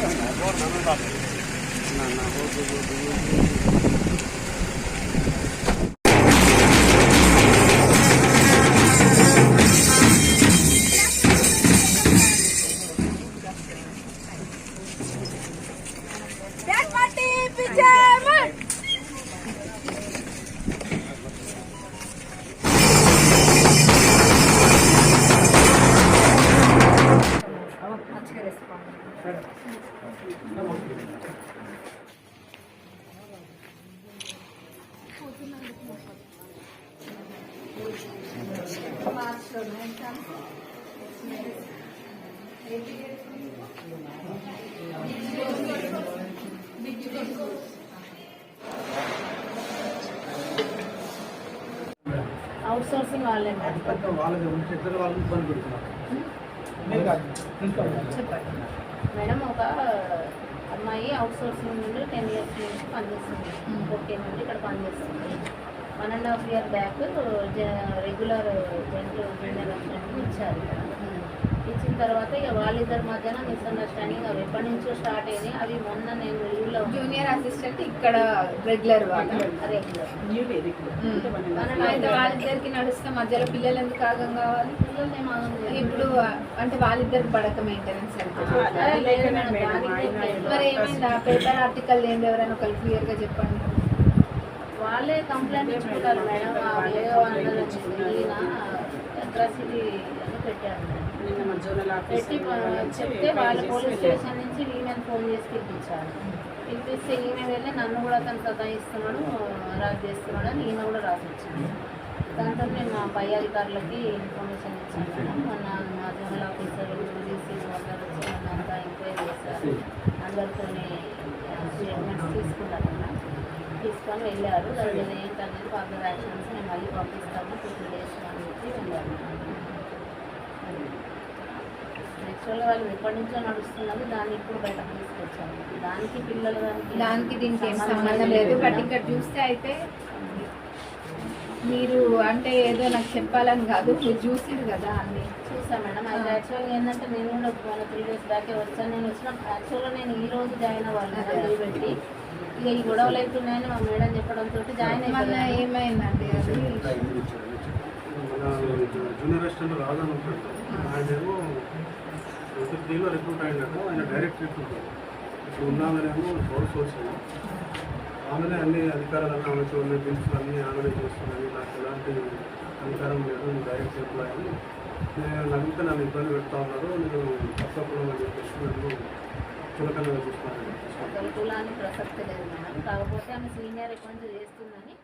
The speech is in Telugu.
না না Thank you. సోర్సింగ్ వాళ్ళే మేడం. వాళ్ళకి ఉంటే ఇద్దరు వాళ్ళకి ఇబ్బంది పెడుతున్నారు. చెప్పండి. మేడం ఒక అమ్మాయి అవుట్ సోర్సింగ్ నుండి టెన్ ఇయర్స్ నుంచి పనిచేస్తుంది. ఓకే నుండి ఇక్కడ పనిచేస్తుంది. One and half year back regular gent assistant ఇచ్చారు ఇక్కడ. ఇచ్చిన తర్వాత ఇక వాళ్ళిద్దరి మధ్యన మిస్అండర్స్టాండింగ్ అవి ఎప్పటి నుంచో స్టార్ట్ అయినాయి. అవి మొన్న నేను లీవ్లో జూనియర్ అసిస్టెంట్ ఇక్కడ రెగ్యులర్ రెగ్యులర్ అయితే వాళ్ళిద్దరికి నడుస్తే మధ్యలో పిల్లలు ఎందుకు ఆగం కావాలి? పిల్లల్ని మాగం ఇప్పుడు అంటే వాళ్ళిద్దరికి పడక మెయింటెనెన్స్ మరి ఏమైంది? ఆ పేపర్ ఆర్టికల్ ఏంది ఎవరైనా ఒకరు క్లియర్గా చెప్పండి. వాళ్ళే కంప్లైంట్ ఇచ్చుకుంటారు మేడం. వేరే వాళ్ళని అట్రాసిటీ పెట్టారు. పెట్టి చెప్తే వాళ్ళ పోలీస్ స్టేషన్ నుంచి ఈమెను ఫోన్ చేసి పిలిపించారు. పిలిపిస్తే ఈమె వెళ్ళి నన్ను కూడా తను సతాయిస్తున్నాడు రాజు చేస్తున్నాడు అని ఈమె కూడా రాసి వచ్చింది దాంతో నేను మా పై అధికారులకి ఇన్ఫర్మేషన్ ఇచ్చాను మేడం మొన్న మా జనరల్ ఆఫీసర్ డీసీ అందరూ వచ్చి అంతా ఎంక్వైరీ చేశారు. అందరితోని తీసుకొని వెళ్ళారు. దాని ఏంటనేది ఫర్దర్ యాక్షన్స్ మేము మళ్ళీ టూ త్రీ డేస్ అని చెప్పి వెళ్ళారు యాక్చువల్గా వాళ్ళు ఎప్పటి నుంచో నడుస్తున్నది దాన్ని ఇప్పుడు బయటకు తీసుకొచ్చాము దానికి పిల్లలు దానికి దానికి దీనికి ఏం సంబంధం లేదు. బట్ ఇక్కడ చూస్తే అయితే మీరు అంటే ఏదో నాకు చెప్పాలని కాదు మీరు చూసిరు కదా అన్ని. చూసా మేడం. అది యాక్చువల్గా ఏంటంటే నేను కూడా మన త్రీ డేస్ బ్యాకే వచ్చాను. నేను వచ్చిన యాక్చువల్గా నేను ఈ రోజు జాయిన్ అవ్వాలి పెట్టి ఇక ఈ గొడవలు అవుతున్నాయని మా మేడం చెప్పడంతో జాయిన్ మన అయిపోయాను. ఏమైందండి అది? మన జూనియర్ అసిస్టెంట్ రాజాని ఉంటాడు ఆయనేమో త్రీలో రిక్రూట్ అయినాడు. ఆయన డైరెక్ట్ రిక్రూట్ ఇప్పుడు ఉన్నామనేమో సోర్స్ సోర్స్ ఆమెనే అన్ని అధికారాలన్నీ ఆమె చూడని బిల్స్ అన్నీ ఆమెనే చేస్తున్నాయి నాకు ఎలాంటి అధికారం లేదు నేను డైరెక్ట్ ఎంప్లాయ్ నేను నమ్మితే నన్ను ఇబ్బంది పెడతా ఉన్నారు నేను తప్పకుండా అని చెప్పేసి నన్ను చులకనగా చూస్తున్నాను కులానికి ప్రసక్తి లేదు మేడం. కాకపోతే ఆమె సీనియర్ ఎప్పటి చేస్తుందని